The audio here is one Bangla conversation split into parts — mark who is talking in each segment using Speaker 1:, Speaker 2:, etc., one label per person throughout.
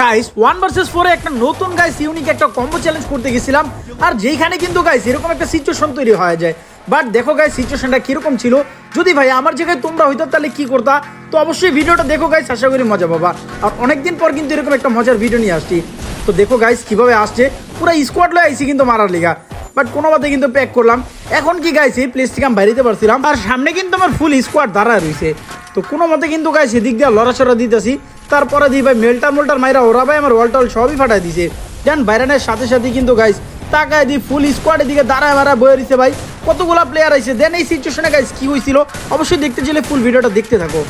Speaker 1: গাইস ওয়ান ভার্সেস ফোরে একটা নতুন গাইস ইউনিক একটা কম্বো চ্যালেঞ্জ করতে গেছিলাম। আর যেখানে কিন্তু গাইস এরকম একটা সিচুয়েশন তৈরি হয়ে যায়। বাট দেখো গাইস সিচুয়েশনটা কীরকম ছিল? যদি ভাই আমার জায়গায় তোমরা হইতো, তাহলে কি করতা? তো অবশ্যই ভিডিওটা দেখো গাইস আশা করি মজা পাবা। আর অনেকদিন পর কিন্তু এরকম একটা মজার ভিডিও নিয়ে আসছি। তো দেখো গাইস কীভাবে আসছে? পুরো স্কোয়াড লয়ে আইছি কিন্তু মারার লিগা। বাট কোনো মতে কিন্তু প্যাক করলাম। এখন কি গাইছি প্লেস থেকে আমি বাইরেতে পারছিলাম। আর সামনে কিন্তু আমার ফুল স্কোয়াড দাঁড়ায় রয়েছে। তো কোনো মতে কিন্তু গাইছে এদিক দিয়ে লড়াচড়া দিতেছি। তারপরে দিই ভাই মেলটার মোল্টার মাইরা ওরা ভাই আমার ওয়াল সবই ফাটাই দিছে। দেন বাইরানের সাথে সাথে কিন্তু গাইস তাকায় দি ফুল স্কোয়াডের দিকে দাঁড়ায় মারা বয়ে রয়েছে ভাই। কতগুলা প্লেয়ার আছে দেন এই সিচুয়েশনে গাইস কি হয়েছিল অবশ্যই দেখতে চাইলে ফুল ভিডিওটা দেখতে থাকো।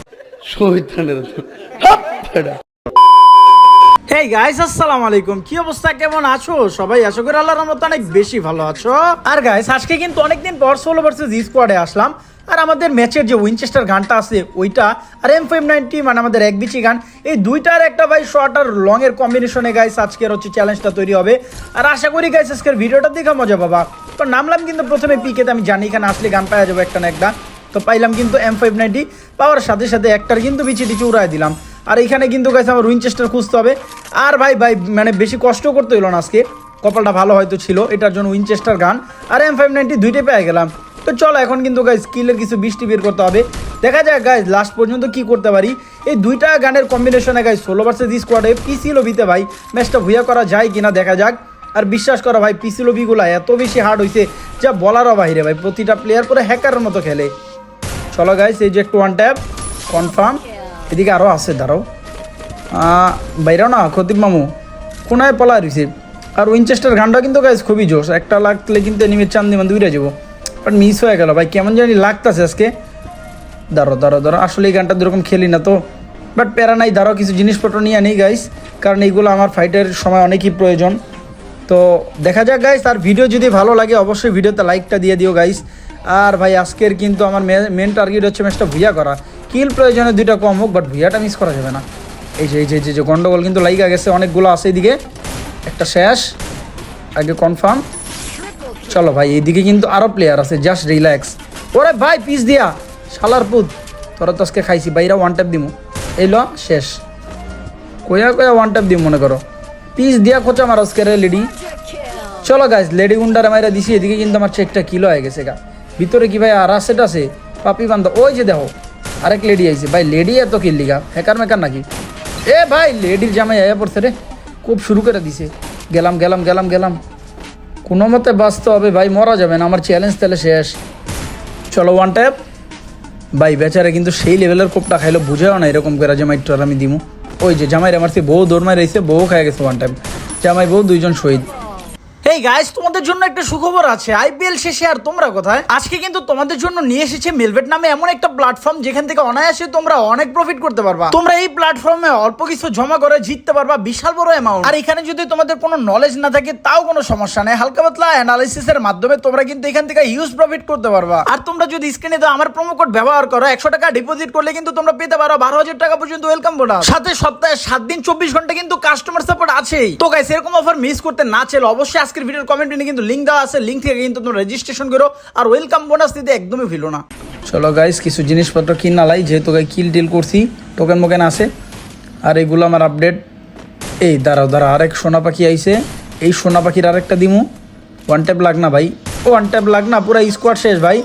Speaker 1: হেই গাইস আসসালামু আলাইকুম। কি অবস্থা? কেমন আছো? সবাই আশা করি আল্লাহর রহমতে অনেক বেশি ভালো আছো। আর গাইস আজকে কিন্তু অনেকদিং পর ষোলো ভার্সেস স্কোয়াডে আসলাম। আর আমাদের ম্যাচের যে উইনচেস্টার গানটা আছে, ওইটা আর এম ফাইভ নাইনটি মানে আমাদের এক বিচি গান, এই দুইটার একটা ভাই শর্ট আর লং এর কম্বিনেশনে গাইস আজকের হচ্ছে চ্যালেঞ্জটা তৈরি হবে। আর আশা করি গাইস আজকের ভিডিওটা দেখে মজা পাবা। তো নামলাম কিন্তু প্রথমে পিকেতে আমি জানি এখানে আসলে গান পাওয়া যাবে একটা না একটা। তো পাইলাম কিন্তু এম ফাইভ নাইনটি পাওয়ার সাথে সাথে একটার কিন্তু বিচি টিচি উড়াই দিলাম। আর এখানে কিন্তু গাইছে আমার উইনচেস্টার খুঁজতে হবে। আর ভাই ভাই মানে বেশি কষ্ট করতে হলো না আজকে। কপালটা ভালো হয়তো ছিল, এটার জন্য উইনচেস্টার গান। আর এম ফাইভ নাইনটি দুইটাই পেয়ে গেলাম। তো চলো এখন কিন্তু গাইজ স্কিলের কিছু বৃষ্টি বের করতে হবে। দেখা যাক গাইজ লাস্ট পর্যন্ত কি করতে পারি। এই দুইটা গানের কম্বিনেশনে গাইজ ষোলো ভার্সেস স্কোয়াডে পিসি লবিতে ভাই ম্যাচটা ভুয়া করা যায় কিনা দেখা যাক। আর বিশ্বাস করো ভাই পিসি লবিগুলা এত বেশি হার্ড হয়েছে যা বলারও বাইরে ভাই, প্রতিটা প্লেয়ার পুরো হ্যাকারের মতো খেলে। চলো গাইস এই যে একটু ওয়ান ট্যাপ কনফার্ম এদিকে আরও আছে, দাঁড়াও। বাইরেও না, খতিব মামু। কোনায় পলা রয়েছে আর উইনচেস্টার গানটা কিন্তু গাইস খুবই জোশ। একটা লাগলে কিন্তু নিমের চান্দি মান দূরে যাব। বাট মিস হয়ে গেল। ভাই, কেমন জানি লাগতেছে আজকে। দাঁড়ো দাঁড়ো দাঁড়ো আসলে এই গানটা দুরকম খেলি না তো। বাট প্যারা নাই, দাঁড়াও, কিছু জিনিসপত্র নিয়ে নেই গাইস কারণ এইগুলো আমার ফাইটের সময় অনেকই প্রয়োজন। তো দেখা যাক গাইস আর ভিডিও যদি ভালো লাগে, অবশ্যই ভিডিওতে লাইকটা দিয়ে দিও গাইস আর ভাই, আজকের কিন্তু আমার মেন টার্গেট হচ্ছে ম্যাচটা ভুইয়া করা। কিল প্রয়োজনে দুইটা কম হোক বাট ভুইয়াটা মিস করা যাবে না। এই যে এই যে যে- গন্ডগোল কিন্তু লাইগা গেছে, অনেকগুলো আছে এদিকে। একটা শেষ। আগে কনফার্ম চলো ভাই, এইদিকে কিন্তু আরও প্লেয়ার আছে জাস্ট রিল্যাক্স ওরে ভাই পিস দিয়া। শালার পুত, তোরা তো আজকে খাইছি বাইরা ওয়ান ট্যাপ দিমু। এই ল, শেষ। কয়া কয়া ওয়ান ট্যাপ দিম, মনে করো। পিস দিয়া খোঁচা মার আজকে রে লেডি চলো গাইজ লেডি গুন্ডার মাইরা দিছি, এদিকে কিন্তু আমার চেকটা কিলো হয়ে গেছে, গা। ভিতরে কি ভাই, আর সেট আছে? পাপি বান্ধব ওই যে দেখো, আরেক লেডি আইছে। ভাই লেডি এত কিল গা। হ্যাকার মেকার নাকি? এ ভাই লেডির জামাই আয়া পড়ছে রে। খুব শুরু করে দিছে। গেলাম গেলাম গেলাম গেলাম। কোনো মতে বাঁচতে হবে। ভাই, মরা যাবেন আমার চ্যালেঞ্জ তাহলে শেষ। চলো ওয়ান ট্যাপ ভাই, বেচারে কিন্তু সেই লেভেলের কোপটা খাইলো। বুঝেও না এরকম করে জামাই টর আমি দিমু। ওই যে জামাই আমার বউ দৌড় রয়েছে বউ খাই গেছে ওয়ান টাইম জামাই বউ দুইজন শহীদ। এই গাইস তোমাদের জন্য একটা সুখবর আছে। আইপিএল শেষে আর তোমরা কোথায়? আজকে কিন্তু তোমাদের জন্য নিয়ে এসেছে নামে এমন একটা প্ল্যাটফর্ম যেখান থেকে অনায়াসে তোমরা অনেক প্রফিট করতে পারবা। তোমরা এই প্ল্যাটফর্মে অল্প কিছু জমা করে জিততে পারবা বিশাল বড় অ্যামাউন্ট আর এখানে যদি তোমাদের কোনো নলেজ না থাকে, তাও কোনো সমস্যা নেই। হালকা পাতলা এর মাধ্যমে তোমরা কিন্তু এখান থেকে ইউজ প্রফিট করতে পারবা। আর তোমরা যদি স্ক্রিনে তো আমার প্রোমো কোড ব্যবহার করো, একশো টাকা ডিপোজিট করলে কিন্তু তোমরা পেতে পারো বারো হাজার টাকা পর্যন্ত ওয়েলকাম বোনাস সাথে সপ্তাহে সাত দিন, চব্বিশ ঘণ্টা কিন্তু কাস্টমার সাপোর্ট আছেই। তো গাইস এরকম অফার মিস করতে না চাইলে অবশ্যই আজকের ভিডিওর কমেন্টে কিন্তু লিঙ্ক দেওয়া আছে। লিঙ্ক থেকে কিন্তু তোমরা রেজিস্ট্রেশন করো। আর ওয়েলকাম বোনাস দিতে একদমই ভুলো না। চলো গাইস কিছু জিনিসপত্র কিনা লাই, যেহেতু গাই কিল টিল করছি টোকেন মোকেন আছে। আর এগুলো আমার আপডেট এই, দাঁড়াও দাঁড়া আরেক সোনা পাখি আইছে। এই সোনা পাখির আরেকটা দিমু। ওয়ান ট্যাপ লাগ না ভাই। ওয়ান ট্যাপ লাগ না পুরো স্কোয়াড শেষ ভাই।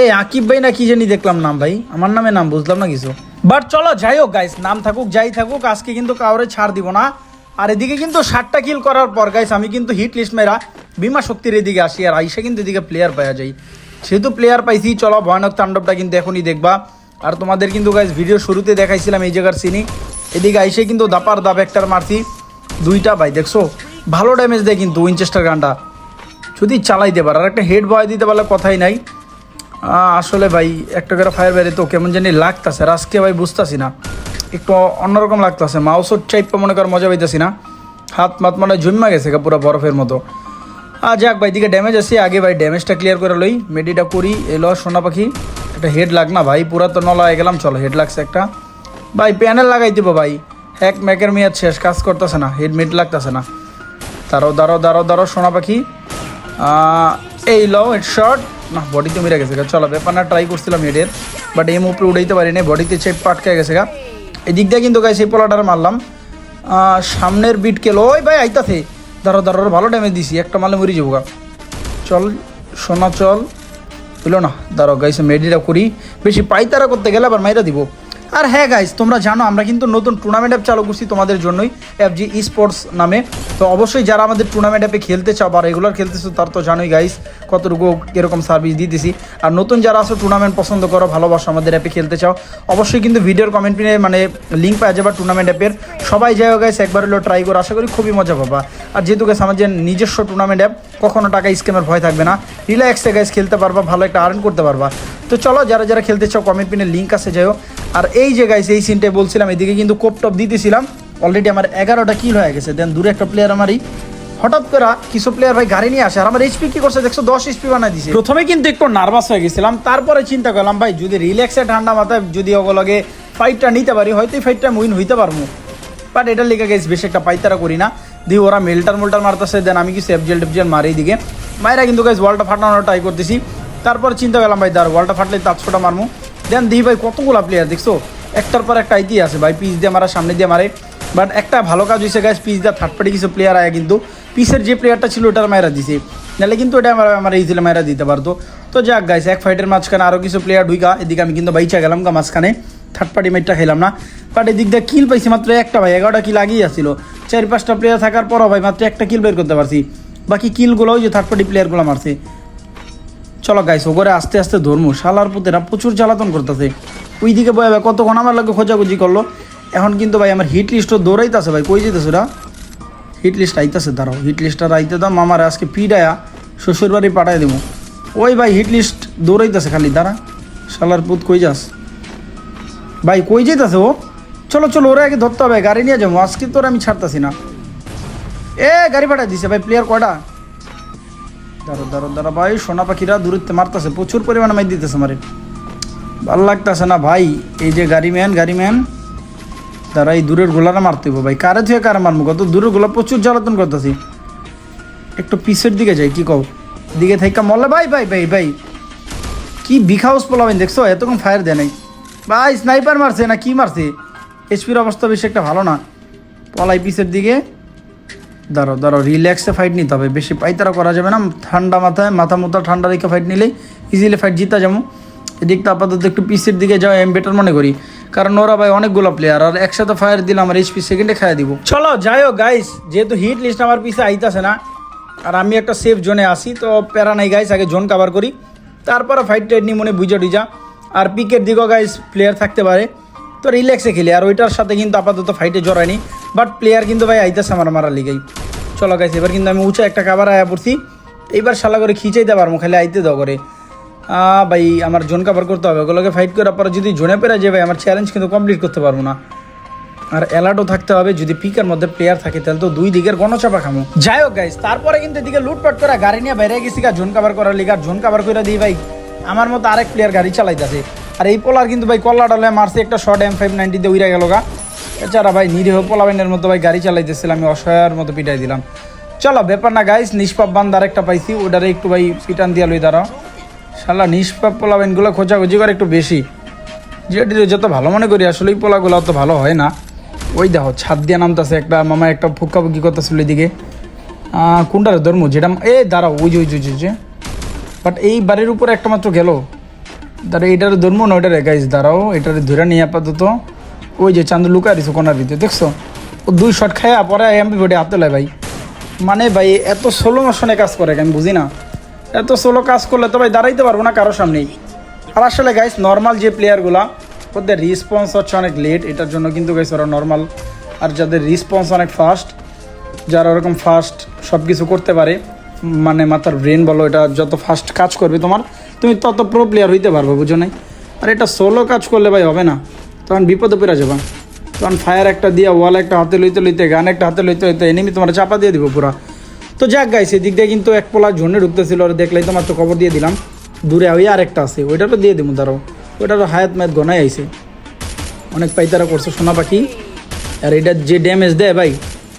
Speaker 1: এই আকিব ভাই না কি জানি দেখলাম নাম ভাই। আমার নামে নাম বুঝলাম না কিছু। বাট চলো, যাই হোক গাইস নাম থাকুক, যাই থাকুক, আজকে কিন্তু কাউরে ছাড় দিব না। আর এদিকে কিন্তু ষাটটা কিল করার পর গাইস আমি কিন্তু হিট লিস্ট মেরা বিমা শক্তির এদিকে আসি আর আইসা কিন্তু এদিকে প্লেয়ার পাওয়া যায়। সেহেতু প্লেয়ার পাইছি, চলো ভয়ানক তাণ্ডবটা কিন্তু এখনই দেখবা। আর তোমাদের কিন্তু গাইস ভিডিও শুরুতে দেখাইছিলাম এই জায়গার সিনি এদিকে আইসে কিন্তু দাপার দাপ একটার মারছি। দুইটা ভাই, দেখছ? ভালো ড্যামেজ দেয় কিন্তু উইনচেস্টার গানটা। যদি চালাইতে পারে, আর একটা হেড বয় দিতে পারলে কথাই নাই। আসলে ভাই, একটা করে ফায়ার বাইরে তো কেমন জানি লাগতাছে। আজকে ভাই বুঝতাছি না। একটু অন্যরকম লাগতাছে। মাউসের টাইপটা মনে কর মজা পাইতাছি না। হাত মাত মানে জন্মা গেছে পুরো বরফের মতো। আর যাক ভাই দিকে ড্যামেজ আছে। আগে ভাই ড্যামেজটা ক্লিয়ার করে লই। মেডিটা করি, এলো সোনা পাখি। একটা হেড লাগ না ভাই, পুরা তো নলা গেলাম, চলো হেড লাগছে একটা। ভাই প্যানেল লাগাই দিব ভাই। হ্যাক ম্যাকের মেয়াদ শেষ, কাজ করতেছে না হেড মিড লাগতেছে না। দাঁড়ো দাঁড়ো দাঁড়ো দাঁড়ো সোনা পাখি। এই লও হেড শর্ট না বডিতে মেরে গেছে গা। চলো, ব্যাপার না ট্রাই করছিলাম হেডের বাট এম উপরে উড়াইতে পারি না বডিতে চেপ পাটকে গেছে গা। এই দিক দিয়ে কিন্তু গাইছে এই পোলাটার মারলাম। সামনের বিট কেলো ওই ভাই, আইতাছে। ধরো ধরো ভালো ড্যামেজ দিছি। একটা মালে মরি যাব গা। চল, সোনা, চল। হইল না দাঁড়ো গাইছে মেডিটা করি। বেশি পাইতারা করতে গেলে আবার মাইরা দিব। আর হ্যাঁ গাইস তোমরা জানো, আমরা কিন্তু নতুন টুর্নামেন্ট অ্যাপ চালু করছি তোমাদের জন্যই এফ জি স্পোর্টস নামে। তো অবশ্যই যারা আমাদের টুর্নামেন্ট অ্যাপে খেলতে চাও বা রেগুলার খেলতেছো, তার তো জানোই গাইস কতটুকু এরকম সার্ভিস দিতেছি। আর নতুন যারা আসো টুর্নামেন্ট পছন্দ করো, ভালোবাসো আমাদের অ্যাপে খেলতে চাও, অবশ্যই কিন্তু ভিডিওর কমেন্ট পিনে মানে লিঙ্ক পাওয়া যাবে টুর্নামেন্ট অ্যাপের সবাই যাই গাইস একবার হলো ট্রাই করে, আশা করি খুবই মজা পাবা। আর যেহেতু গাইস আমাদের নিজস্ব টুর্নামেন্ট অ্যাপ কখনো টাকা স্ক্যামের ভয় থাকবে না। রিল্যাক্সে গাইস খেলতে পারবা, ভালো একটা আর্ন করতে পারবা। তো চলো, যারা যারা খেলতে চাও কমেন্ট পিনে লিঙ্ক আছে যাও আর এই যে গাইস এই সিনটাই বলছিলাম, এদিকে কিন্তু কোপ টপ দিতেছিলাম। অলরেডি আমার এগারোটা কিল হয়ে গেছে। দেন দূরে একটা প্লেয়ার আমারই। হঠাৎ করে কিছু প্লেয়ার ভাই গাড়ি নিয়ে আসে, আর আমার এইচপি কি করছে? দেখছ, দশ এইচপি বানাই দিছে। প্রথমে কিন্তু একটু নার্ভাস হয়ে গেছিলাম, তারপরে চিন্তা করলাম, ভাই, যদি রিল্যাক্সে ঠান্ডা মাথায় যদি ওগুলোকে ফাইটটা নিতে পারি, হয়তো এই ফাইটটা উইন হইতে পারব। বাট এটার লিগে গেছে বেশি একটা পাইতারা করি না। দিয়ে ওরা মেলটার মোল্টার মারতেছে দেন আমি কিছু এফজেল টেফজেল মারি দিকে মায়েরা কিন্তু গাইজ ওয়ালটা ফাটানোর ট্রাই করতেছি। তারপর চিন্তা করলাম, ভাই দাঁড় ওয়ালটা ফাটলে তাৎসটা মারমু। দেন দিই ভাই কতগুলা প্লেয়ার দেখছ? একটার পর একটা আইতি আছে ভাই পিস দিয়ে মারা, সামনে দিয়ে মারে। বাট একটা ভালো কাজ হয়েছে গাইজ পিস দিয়ে থার্ড পার্টি কিছু প্লেয়ার আয় কিন্তু পিসের যে প্লেয়ারটা ছিল ওটার মায়েরা দিছে। নাহলে কিন্তু এটা আমার আমার এই ছিল মায়েরা দিতে পারতো। তো যাক গাইস এক ফাইটের মাঝখানে আরও কিছু প্লেয়ার ঢুইকা, এদিকে আমি কিন্তু বাইচা গেলাম গা মাঝখানে। থার্ড পার্টি ম্যাচটা খেলাম না। বাট এদিক দিয়ে কিল পাইছি মাত্র একটা ভাই, এগারোটা কিল আগেই আসছিল। চার পাঁচটা প্লেয়ার থাকার পরও ভাই মাত্র একটা কিল বের করতে পারছি। বাকি কিলগুলো ওই যে থার্ড পার্টি প্লেয়ারগুলো মারছে। চলো গাইস ওগরে আস্তে আস্তে ধরমু। শালার পুতেরা প্রচুর জ্বালাতন করতেছে। ওই দিকে বয় ভাই কতক্ষণ আমার লাগে খোঁজাখুঁজি করল? এখন কিন্তু ভাই আমার হিট লিস্টও দৌড়াইতেছে ভাই। কই যেতেছে ওরা? হিট লিস্ট আইতেছে, দাঁড়াও। হিট লিস্টটা আইতে দাও, মামার আজকে পিডায়া শ্বশুর বাড়ি পাঠাই দেবো ওই ভাই হিট লিস্ট দৌড়াইতেছে খালি, দাঁড়া। শালার পুত, কই যাস? ভাই, কই যেতেছে ও? চলো চলো, ওরা আগে ধরতে হবে, গাড়ি নিয়ে যাব। আজকে তোর আমি ছাড়তাছি না। এ, গাড়ি পাঠাই দিছে ভাই প্লেয়ার কয়টা? দাঁড়ো দাঁড়ো দাঁড়ো ভাই, সোনা পাখিরা দূরত্বে মারতেছে, প্রচুর পরিমাণে মাই দিতেছে মারে। ভালো লাগতেছে না, ভাই, এই যে গাড়ি ম্যান গাড়ি ম্যান, তারা এই দূরের গোলাটা মারতে ভাই, কারে থেকে কারে মারবো কত দূরের গোলা, প্রচুর জ্বালাতন করতেছি। একটু পিসের দিকে যাই, কি কও? দিকে থেকে মরলে, ভাই ভাই ভাই ভাই, কি বিখাউস পোলাবেন দেখছ? এতক্ষণ ফায়ার দেয় নাই। ভাই স্নাইপার মারছে না, কি মারছে? এইচপির অবস্থা বেশি একটা ভালো না। পলাই পিসের দিকে। দাঁড়াও দাঁড়াও রিল্যাক্সে ফাইট নিতে হবে। বেশি পাইতারা করা যাবে না। ঠান্ডা মাথায়, মাথা মুথা ঠান্ডা রেখে ফাইট নিলেই ইজিলি ফাইট জিতা যাব। এদিকটা আপাতত একটু পিসের দিকে যাওয়া আমি বেটার মনে করি। কারণ ওরা ভাই অনেকগুলো প্লেয়ার আর একসাথে ফায়ার দিলে আমার এইচপি সেকেন্ডে খাইয়ে দিব। চলো যাই হোক গাইস যেহেতু হিট লিস্ট আমার পিছে আইতাছে না, আর আমি একটা সেফ জোনে আসি তো প্যারা নাই গাইস আগে জোন কাভার করি। তারপরে ফাইট টাইট নিয়ে মনে বুঝা টুজা আর পিকের দিকেও গাইস প্লেয়ার থাকতে পারে। তো রিল্যাক্সে খেলি, আর ওইটার সাথে কিন্তু আপাতত ফাইটে জড়ায়নি। বাট প্লেয়ার কিন্তু ভাই আইতাছে আমার মারার লিগেই। চলো গাইস এবার কিন্তু আমি উঁচা একটা কাবার আয়া পড়ছি। এইবার শালা করে খিচাইতে পারব, খালি আইতে দাও করে। ভাই, আমার জোন কাভার করতে হবে। ওগুলোকে ফাইট করার পরে যদি জোনে পেরে যায় ভাই, আমার চ্যালেঞ্জ কিন্তু কমপ্লিট করতে পারব না। আর অ্যালার্টও থাকতে হবে, যদি পিকের মধ্যে প্লেয়ার থাকে, তাহলে তো দুই দিকের গণচাপা খামো। যাই হোক গাইস তারপরে কিন্তু এদিকে লুটপাট করা গাড়ি নিয়ে বাইরে গেছি গা, জোন কাভার করার লিগে। জোন কাভার করে দিই ভাই, আমার মতো আরেক প্লেয়ার গাড়ি চালাইতেছে। আর এই পোলার কিন্তু ভাই কল্লা ডালে মারছে, একটা শর্ট এম ফাইভ নাইনটিতে উইরা গেল গা। এছাড়া ভাই নিরীহ পোলাবেনের মতো ভাই গাড়ি চালাইতেছিলাম আমি অসহায়ের মতো পিটাই দিলাম। চলো ব্যাপার না গাইস নিষ্পাপ বান্দার একটা পাইছি ওটারে একটু ভাই পিটান দিয়া লই দাঁড়াও। শালা নিষ্পাপ পোলাবেনগুলো খোঁজাখুঁজি করে একটু বেশি। যেটি যত ভালো মনে করি আসলে পোলাগুলো অত ভালো হয় না। ওই দেখো ছাদ দিয়ে নামতেছে একটা মামা একটা ফুক্কাফুক্কি করতেছিল আহ, কোনটার ধর্ম? যেটা এ দাঁড়াও ওই যে ওই যে, যে, বাট এই বাড়ির উপরে একটা মাত্র গেল। দাঁড়া এটার ধর্ম না ওইটার? গাইজ দাঁড়াও এটার ধরে নিয়ে আপাতত। ওই যে চান্দু লুকা দিছো কোনার ভিতরে, দেখছ? ও দুই শট খায়া পরে এমপি বডি হাতে লাই ভাই। মানে ভাই, এত সোলো মোশনে কাজ করে আমি বুঝি না? এত সোলো কাজ করলে তো ভাই দাঁড়াইতে পারব না কারও সামনেই। আর আসলে গাইস নর্মাল যে প্লেয়ারগুলা ওদের রেসপন্স হচ্ছে অনেক লেট এটার জন্য কিন্তু গাইস ওরা নর্মাল আর যাদের রেসপন্স অনেক ফাস্ট যারা ওরকম ফাস্ট সব কিছু করতে পারে মানে মাথার ব্রেন বলো, এটা যত ফাস্ট কাজ করবে তোমার, তুমি তত প্রো প্লেয়ার হইতে পারবে, বুঝো নাই? আর এটা সোলো কাজ করলে ভাই হবে না। তখন বিপদে পেরা যাবা। তখন ফায়ার একটা দিয়ে ওয়াল একটা হাতে লইতে লইতে গান একটা হাতে লইতে লইতে এনিমি তোমার চাপা দিয়ে দিব পুরা। তো যাক গাইছে এদিক দিয়ে কিন্তু এক পোলা ঝন্ডে ঢুকতেছিল, আর দেখলেই তোমার তো খবর দিয়ে দিলাম। দূরে ওই আরেকটা আছে, ওইটারও দিয়ে দিব দাঁড়াও। ওইটারও হায়াত মায়াত গনাই আইছে। অনেক পাইতারা করছে সোনা পাখি আর এটা যে ড্যামেজ দেয় ভাই,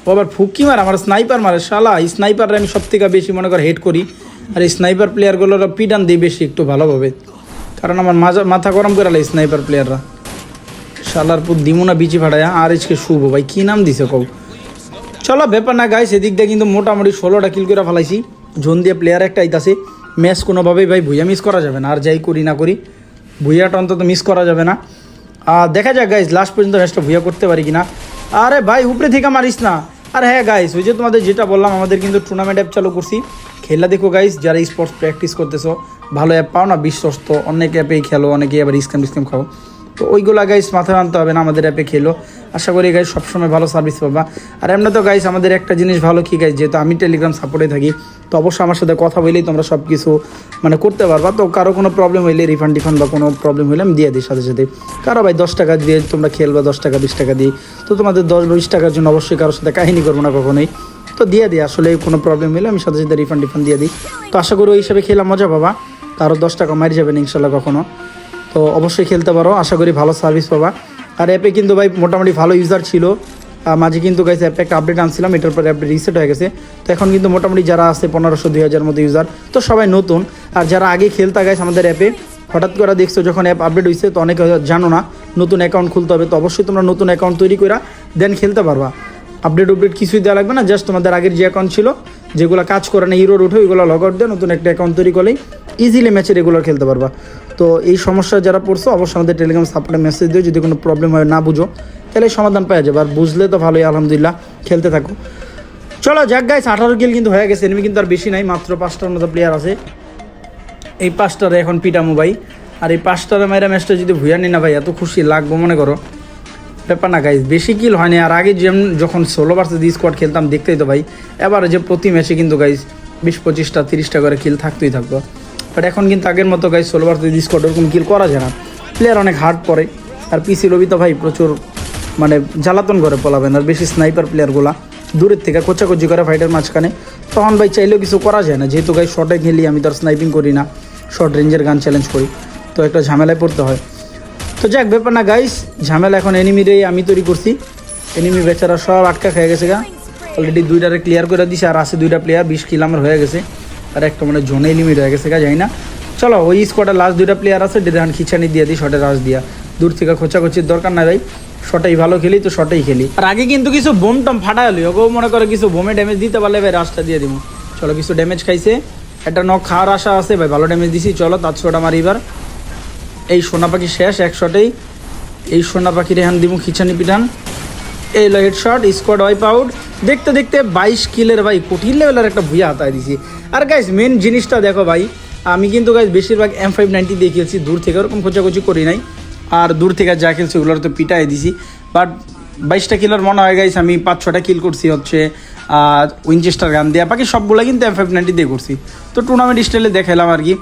Speaker 1: ও আবার ফুকি মার, আমার স্নাইপার মারে, শালা স্নাইপার আমি সব থেকে বেশি মনে কর হেড করি। আর এই স্নাইপার প্লেয়ারগুলোর পিটান দিই বেশি একটু ভালোভাবে। কারণ আমার মাথা গরম করে স্নাইপার প্লেয়াররা শালার পুত দিমুনা বিচি ফাটায় আর এসকে শুভ ভাই, কি নাম দিছে কও? চলো, ব্যাপার না গাইস, এদিক দিয়ে কিন্তু মোটামুটি ষোলোটা কিল করে ফেলাইছি। জোন দিয়ে প্লেয়ার একটা আইতাছে ম্যাচ কোনোভাবেই ভাই ভুইয়া মিস করা যাবে না, আর যাই করি না করি, ভুইয়াটা অন্তত মিস করা যাবে না। আর দেখা যাক গাইস লাস্ট পর্যন্ত ম্যাচটা ভুইয়া করতে পারি কিনা। আরে ভাই, উপরে থেকে মারিস না। আর হ্যাঁ গাইস, ওই যে তোমাদের যেটা বললাম, আমাদের কিন্তু টুর্নামেন্ট অ্যাপ চালু করছি। খেলা দেখো গাইস, যারা স্পোর্টস প্র্যাকটিস করতেছো, ভালো অ্যাপ পাও না, বিশ্বস্ত, অনেক অ্যাপেই খেলো অনেকে আবার স্ক্যাম স্ক্যাম খাও। তো ওইগুলো গাইস মাথায় আনতে হবে না, আমাদের অ্যাপে খেলো। আশা করি গাইস সবসময় ভালো সার্ভিস পাবা। আর এমনি তো গাইস আমাদের একটা জিনিস ভালো কি গাইস যেহেতু আমি টেলিগ্রাম সাপোর্টে থাকি, তো অবশ্যই আমার সাথে কথা বলেই তোমরা সব কিছু মানে করতে পারবা। তো কারও কোনো প্রবলেম হইলে রিফান্ড টিফান্ড বা কোনো প্রবলেম হইলে আমি দিয়ে দিই সাথে সাথে। কারও ভাই দশ টাকা দিয়ে তোমরা খেলবা, দশ টাকা, বিশ টাকা দিই তো তোমাদের দশ, বিশ টাকার জন্য অবশ্যই কারোর সাথে কাহিনী করব না কখনোই। তো দিয়ে দিই আসলে কোনো প্রবলেম হলে আমি সাথে সাথে রিফান্ড টিফান্ড দিয়ে দিই। তো আশা করি ওই হিসাবে খেলাম মজা পাবা। কারও দশ টাকা মারি যাবেন ইনশাল্লাহ কখনো। তো অবশ্যই খেলতে পারো, আশা করি ভালো সার্ভিস পাবা। আর অ্যাপে কিন্তু ভাই মোটামুটি ভালো ইউজার ছিল। মাঝে কিন্তু গাইছে অ্যাপে একটা আপডেট আনছিলাম, এটার পরে অ্যাপডেট রিসেট হয়ে গেছে। তো এখন কিন্তু মোটামুটি যারা আছে পনেরোশো দুই হাজার মতো ইউজার তো সবাই নতুন। আর যারা আগে খেলতে গাইছে আমাদের অ্যাপে হঠাৎ করে দেখছ যখন অ্যাপ আপডেট হয়েছে তো অনেকে জানো না, নতুন অ্যাকাউন্ট খুলতে হবে। তো অবশ্যই তোমরা নতুন অ্যাকাউন্ট তৈরি করে দেন খেলতে পারবা। আপডেট আপডেট কিছুই দেওয়া লাগবে না জাস্ট তোমাদের আগের যে অ্যাকাউন্ট ছিল, যেগুলো কাজ করে না হিরোর উঠে ওইগুলো লগ আউট দিয়ে নতুন একটা অ্যাকাউন্ট তৈরি করলেই ইজিলি ম্যাচে রেগুলার খেলতে পারবা। তো এই সমস্যা যারা পড়ছো, অবশ্যই আমাদের টেলিগ্রাম সাপোর্টে মেসেজ দিও। যদি কোনো প্রবলেম হয়, না বুঝো, তাহলে সমাধান পাওয়া যাবে। আর বুঝলে তো ভালোই, আলহামদুলিল্লাহ, খেলতে থাকো। চলো যাক গাইস আঠারো কিল কিন্তু হয়ে গেছে এনিমি কিন্তু আর বেশি নাই, মাত্র পাঁচটার মতো প্লেয়ার আছে। এই পাঁচটারে এখন পিটামো ভাই। আর এই পাঁচটারে মাইরা ম্যাচটা যদি ভুয়া নি না ভাই, এত খুশি লাগবো, মনে করো। ব্যাপার না গাইজ বেশি কিল হয়নি। আর আগে যেমন যখন ষোলো ভার্সেস স্কোয়াড খেলতাম, দেখতেই তো ভাই, এবার যে প্রতি ম্যাচে কিন্তু গাইজ বিশ পঁচিশটা, তিরিশটা করে কিল থাকতেই থাকতো বাট এখন কিন্তু আগের মতো গাইজ ষোলো ভার্সেস স্কোয়াড ওরকম কিল করা যায় না। প্লেয়ার অনেক হার্ড পড়ে। আর পিসি লবি তো ভাই প্রচুর মানে জ্বালাতন করে পলাবেন। আর বেশি স্নাইপার প্লেয়ারগুলা দূরের থেকে কোচাকুচি করে ফাইটের মাঝখানে। তখন ভাই চাইলেও কিছু করা যায় না। যেহেতু গাই শর্টে খেলি, আমি তো আর স্নাইপিং করি না। শর্ট রেঞ্জের গান চ্যালেঞ্জ করি। তো একটা ঝামেলায় পড়তে হয়। তো যাক, ব্যাপার না গাইস ঝামেলা এখন এনিমিরেই আমি তৈরি করছি। এনিমি বেচারা সব আটকা খেয়ে গেছে গা। অলরেডি দুইটারে ক্লিয়ার করে দিছে। আর আছে দুইটা প্লেয়ার বিশ কিল আমার হয়ে গেছে। আর একটা মানে জোনে লিমিট হয়ে গেছে যাই না চলো, ওই স্কোয়াডের লাস্ট দুইটা প্লেয়ার আছে ডিরান খিচানি দিয়ে দিই শটে রাশ দিয়া। দূর থেকে খোঁচাখুচির দরকার নাই ভাই। শটেই ভালো খেলি, তো শটেই খেলি। আর আগে কিন্তু কিছু বোম টম ফাটাইলি ওকেও মনে করে কিছু বোমে ড্যামেজ দিতে পারলে ভাই রাশটা দিয়ে দিব চলো, কিছু ড্যামেজ খাইছে। একটা নখ খাওয়ার আশা আছে ভাই, ভালো ড্যামেজ দিছি। চলো, তার ছোটা মারি এবার এই সোনা পাখি শেষ, এক শটেই এই। সোনা পাখির এখান দিব খিচানি পিঠান। এই লো হেডশট, স্কোয়াড ওয়াইপ আউট। দেখতে দেখতে বাইশ কিলের ভাই কঠিন লেভেলের একটা ভুইয়া হাতায় দিছি। আর গাইজ মেন জিনিসটা দেখো ভাই, আমি কিন্তু গাইজ বেশিরভাগ এম ফাইভ নাইনটি দিয়ে খেলছি, দূর থেকে ওরকম খোঁচাখুচি করি নাই। আর দূর থেকে যা খেলছি ওগুলোর তো পিটাই দিছি। বাট বাইশটা কিলোর মনে হয় গাইস আমি পাঁচ ছটা কিল করছি হচ্ছে উইনচেস্টার গান দেওয়া বাকি সবগুলো কিন্তু এম ফাইভ নাইনটি দিয়ে করছি। তো টুর্নামেন্ট স্টাইলে দেখালাম আর কি।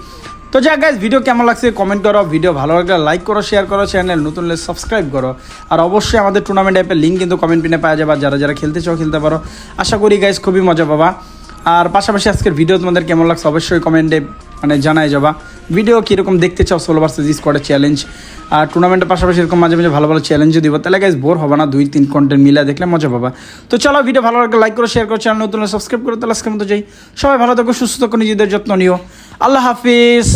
Speaker 1: তো যাক গাইজ ভিডিও কেমন লাগছে কমেন্ট করো ভিডিও ভালো লাগলে লাইক করো শেয়ার করো চ্যানেল নতুন হলে সাবস্ক্রাইব করো। আর অবশ্যই আমাদের টুর্নামেন্ট অ্যাপের লিঙ্ক কিন্তু কমেন্ট পিনে পাওয়া যাবে যারা যারা খেলতে চাও খেলতে পারো। আশা করি গাইজ খুবই মজা পাবা। আর পাশাপাশি আজকের ভিডিও তোমাদের কেমন লাগছে অবশ্যই কমেন্টে মানে জানাই যাবা। ভিডিও কীরকম দেখতে চাও ষোলো ভার্সেস স্কোয়াডের চ্যালেঞ্জ আর টুর্নামেন্টের পাশাপাশি এরকম মাঝে মাঝে ভালো ভালো চ্যালেঞ্জও দিব। তাহলে গাইজ বোর হবে না, দুই তিন কন্টেন্ট মিলে দেখলে মজা পাবা। তো চলো ভিডিও ভালো লাগলে লাইক করো শেয়ার করো চ্যানেল নতুন সাবস্ক্রাইব করো, তাহলে আজকের মতো যাই। সবাই ভালো থাকো, সুস্থ থাকো, নিজেদের যত্ন নিও। আল্লাহ হাফিজ।